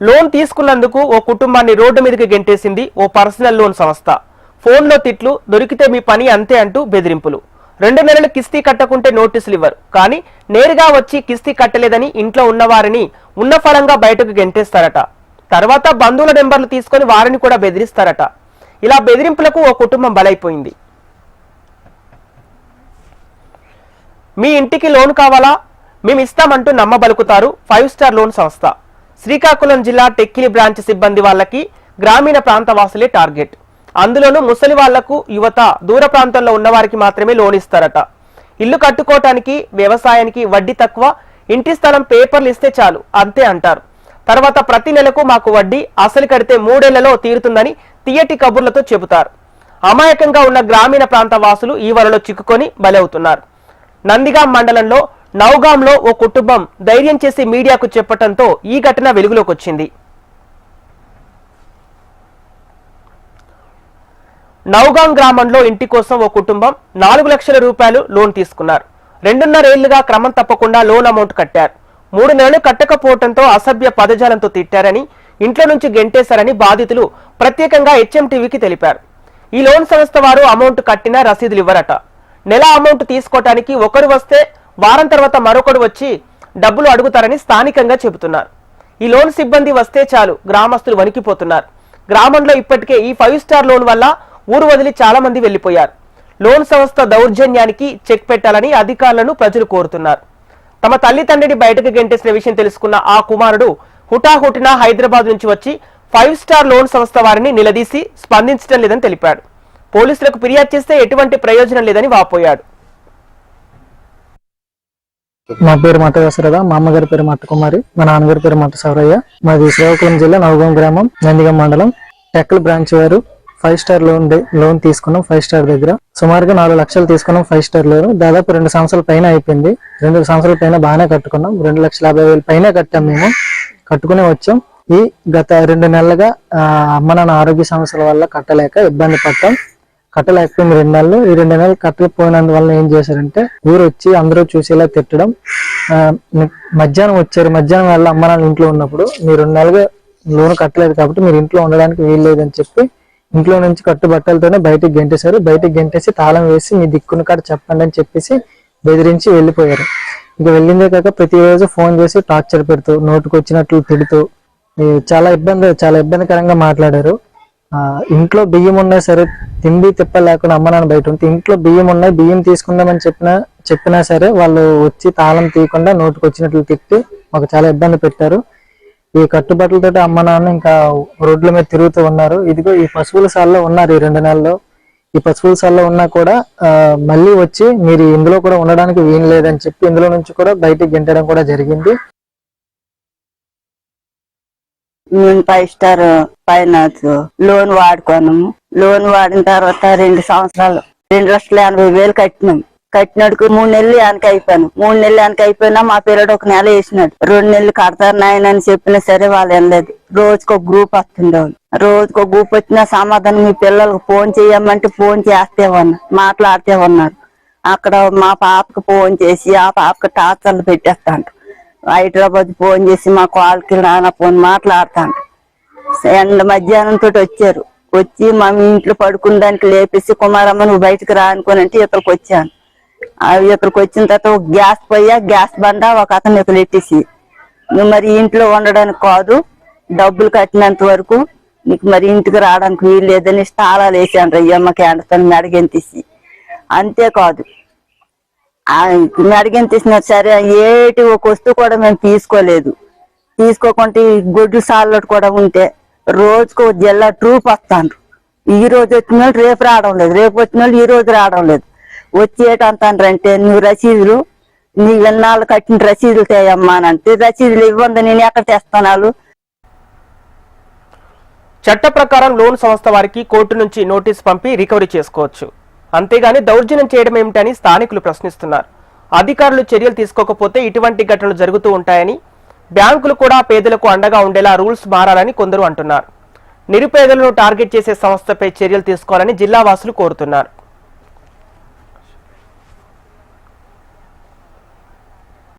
Loan తీసుకున్నందుకు ఓ కుటుంబాన్ని road మీదకి గెంటేసింది ఓ పర్సనల్ లోన్ సంస్థ. ఫోన్లో తిట్లు దొరికితే మీ పని అంతే అంటూ బెదిరింపులు. రెండు నెలలు కిస్తీ కట్టకుంటే నోటీసులు ఇవ్వరు కానీ నేరుగా వచ్చి కిస్తీ కట్టలేదని ఇంట్లో ఉన్నవారిని ఉన్న ఫలంగా బయటకు గెంటేస్తారట. తర్వాత బంధువుల నెంబర్లు తీసుకొని వారిని కూడా బెదిరిస్తారట. ఇలా బెదిరింపులకు ఓ కుటుంబం బలైపోయింది. మీ ఇంటికి లోన్ కావాలా? మేము ఇస్తామంటూ నమ్మబలుకుతారు ఫైవ్ స్టార్ లోన్ సంస్థ. శ్రీకాకుళం జిల్లా టెక్కిలి బ్రాంచ్ సిబ్బంది వాళ్ళకి గ్రామీణ ప్రాంత వాసులే టార్గెట్. అందులోనూ ముసలి వాళ్ళకు యువత దూర ప్రాంతంలో ఉన్నవారికి మాత్రమే లోన్ ఇస్తారట. ఇల్లు కట్టుకోవటానికి వ్యవసాయానికి వడ్డీ తక్కువ ఇంటి స్థలం పేపర్లు ఇస్తే చాలు అంతే అంటారు. తర్వాత ప్రతి నెలకు మాకు వడ్డీ అసలు కడితే మూడేళ్ళలో తీరుతుందని తీయటి కబుర్లతో చెబుతారు. అమాయకంగా ఉన్న గ్రామీణ ప్రాంత వాసులు ఈ వలలో చిక్కుకొని బలవుతున్నారు. నందిగాం మండలంలో నౌగాంలో ఓ కుటుంబం ధైర్యం చేసి మీడియాకు చెప్పటంతో ఈ ఘటన వెలుగులోకి వచ్చింది నౌగాం గ్రామంలో ఇంటి కోసం ఓ కుటుంబం నాలుగు లక్షల రూపాయలు లోన్ తీసుకున్నారు. రెండున్నరేళ్ళుగా క్రమం తప్పకుండా లోన్ అమౌంట్ కట్టారు. మూడు నెలలు కట్టకపోవడంతో అసభ్య పదజాలంతో తిట్టారని ఇంట్లో నుంచి గెంటేశారని బాధితులు ప్రత్యేకంగా హెచ్ఎంటీవీకి తెలిపారు. ఈ లోన్ సంస్థ వారు అమౌంట్ కట్టినా రసీదులు ఇవ్వరట. నెల అమౌంట్ తీసుకోవటానికి ఒకరు వస్తే వారం తర్వాత మరొకడు వచ్చి డబ్బులు అడుగుతారని స్థానికంగా చెబుతున్నారు. ఈ లోన్ సిబ్బంది వస్తే చాలు గ్రామస్తులు వణికిపోతున్నారు. గ్రామంలో ఇప్పటికే ఈ ఫైవ్ స్టార్ లోన్ వల్ల ఊరు వదిలి చాలా మంది వెళ్ళిపోయారు లోన్ సంస్థ దౌర్జన్యానికి చెక్ పెట్టాలని అధికారులను ప్రజలు కోరుతున్నారు. తమ తల్లిదండ్రిని బయటకు గెంటేసిన విషయం తెలుసుకున్న ఆ కుమారుడు హుటాహుటిన హైదరాబాద్ నుంచి వచ్చి ఫైవ్ స్టార్ లోన్ సంస్థ వారిని నిలదీసి స్పందించడం లేదని తెలిపాడు. పోలీసులకు ఫిర్యాదు చేస్తే ఎటువంటి ప్రయోజనం లేదని వాపోయాడు. మా పేరు మట్ట దశరథ మా అమ్మగారి పేరు మట్ట కుమారి మా నాన్నగారి పేరు మట్ట సౌరయ్య మాది శ్రీకాకుళం జిల్లా నవగం గ్రామం నందిగం మండలం. టెక్కల్ బ్రాంచ్ వారు ఫైవ్ స్టార్ లోన్ లోన్ తీసుకున్నాం ఫైవ్ స్టార్ దగ్గర. సుమారుగా నాలుగు లక్షలు తీసుకున్నాం ఫైవ్ స్టార్ లోన్. దాదాపు రెండు సంవత్సరాల పైన అయిపోయింది. రెండు సంవత్సరాల పైన బాగానే కట్టుకున్నాం. రెండు లక్షల యాభై వేల పైన కట్టాం మేము. కట్టుకుని వచ్చాం. ఈ గత రెండు నెలలుగా అమ్మ నాన్న ఆరోగ్య సమస్యల వల్ల కట్టలేక ఇబ్బంది పడ్డాం. కట్టలేకపోయింది రెండు నెలలు ఈ రెండు నెలలు కట్టలేకపోయినందువల్ల ఏం చేశారంటే ఊరు వచ్చి అందరూ చూసేలా తిట్టడం. మధ్యాహ్నం వచ్చారు. మధ్యాహ్నం వల్ల అమ్మ నాన్న ఇంట్లో ఉన్నప్పుడు మీరు రెండు నెలలుగా లోన్ కట్టలేదు కాబట్టి మీరు ఇంట్లో ఉండడానికి వీల్లేదని చెప్పి ఇంట్లో నుంచి కట్టుబట్టలతోనే బయటికి గెంటేశారు. బయటికి గెంటేసి తాళం వేసి మీ దిక్కున కాడ చెప్పండి అని చెప్పేసి బెదిరించి వెళ్ళిపోయారు. ఇక వెళ్ళిందే కాక ప్రతిరోజు ఫోన్ చేసి టార్చర్ పెడుతూ నోటుకు వచ్చినట్లు తిడుతూ చాలా ఇబ్బంది చాలా ఇబ్బందికరంగా మాట్లాడారు. ఇంట్లో బియ్యం ఉన్నా సరే తిండి తిప్ప లేకుండా అమ్మ నాన్న బయట ఉంటే ఇంట్లో బియ్యం ఉన్నాయి బియ్యం తీసుకుందామని చెప్పినా చెప్పినా సరే వాళ్ళు వచ్చి తాళం తీయకుండా నోటుకు వచ్చినట్లు తిట్టి మాకు చాలా ఇబ్బంది పెట్టారు. ఈ కట్టుబట్టలతో అమ్మ నాన్న ఇంకా రోడ్ల మీద తిరుగుతూ ఉన్నారు. ఇదిగో ఈ పశువుల సాల్లో ఉన్నారు ఈ రెండు నెలల్లో. ఈ పశువుల సాల్లో ఉన్నా కూడా మళ్ళీ వచ్చి మీరు ఇందులో కూడా ఉండడానికి వీలు లేదని చెప్పి ఇందులో నుంచి కూడా బయటికి గెంటడం కూడా జరిగింది. మేము ఫైవ్ స్టార్ ఫైనాన్స్ లోన్ వాడుకున్నాము లోన్ వాడిన తర్వాత రెండు సంవత్సరాలు రెండు లక్షల ఎనభై వేలు కట్టినాం. కట్టినడుకు మూడు నెలలు వెనక అయిపోయాను. మూడు నెలలు వెనక అయిపోయినా మా పిల్లడు ఒక నెల వేసినాడు. రెండు నెలలు కడతారు నాయన అని చెప్పినా సరే వాళ్ళు వెళ్ళలేదు. రోజుకు ఒక గ్రూప్ వస్తుండే రోజుకో రోజుకు ఒక గ్రూప్ వచ్చినా సమాధానం మీ పిల్లలకు ఫోన్ చేయమంటే ఫోన్ చేస్తే ఉన్నా మాట్లాడితే ఉన్నారు. అక్కడ మా పాపకు ఫోన్ చేసి ఆ పాపకు టార్చర్లు పెట్టేస్తాను హైదరాబాద్ ఫోన్ చేసి మా కాల్కి నాన్న ఫోన్ మాట్లాడతాను. ఎండ మధ్యాహ్నం తోటి వచ్చారు. వచ్చి మా ఇంట్లో పడుకున్న దానికి లేపేసి కుమారమ్మ నువ్వు బయటకు రా అనుకోని అంటే వచ్చాను. ఆ వచ్చిన తర్వాత ఒక గ్యాస్ పోయా గ్యాస్ బండ ఒక అతను ఇతను ఎట్టేసి నువ్వు మరి ఇంట్లో ఉండడానికి కాదు డబ్బులు కట్టినంత వరకు నీకు మరి ఇంటికి రావడానికి వీలు లేదని స్థానాలు వేసాను రయ్యమ్మకి ఎండతాను మెడగెంతేసి అంతేకాదు అడిగిన తీసినారు సరే ఏటి ఒక వస్తువు కూడా మేము తీసుకోలేదు. తీసుకోకుంటే ఈ గొడ్డు సార్లు కూడా ఉంటే రోజుకు జిల్లా ట్రూప్ వస్తాను ఈ రోజు వచ్చిన వాళ్ళు రేపు రావడం లేదు. రేపు వచ్చిన వాళ్ళు ఈ రోజు రావడం లేదు. వచ్చేటంటారంటే నువ్వు రసీదులు నీ విన్నాళ్ళు కట్టిన రసీదులు తేయమ్మా అని అంటే రసీదులు ఇవ్వండి నేను ఎక్కడ తెస్తాను చట్ట ప్రకారం లోన్ సంస్థ వారికి కోర్టు నుంచి నోటీస్ పంపి రికవరీ చేసుకోవచ్చు. అంతేగాని దౌర్జన్యం చేయడం ఏమిటని స్థానికులు ప్రశ్నిస్తున్నారు. అధికారులు చర్యలు తీసుకోకపోతే ఇటువంటి ఘటనలు జరుగుతూ ఉంటాయని బ్యాంకులు కూడా పేదలకు అండగా ఉండేలా రూల్స్ మారాలని కొందరు అంటున్నారు. నిరుపేదలను టార్గెట్ చేసే సంస్థపై చర్యలు తీసుకోవాలని జిల్లావాసులు కోరుతున్నారు.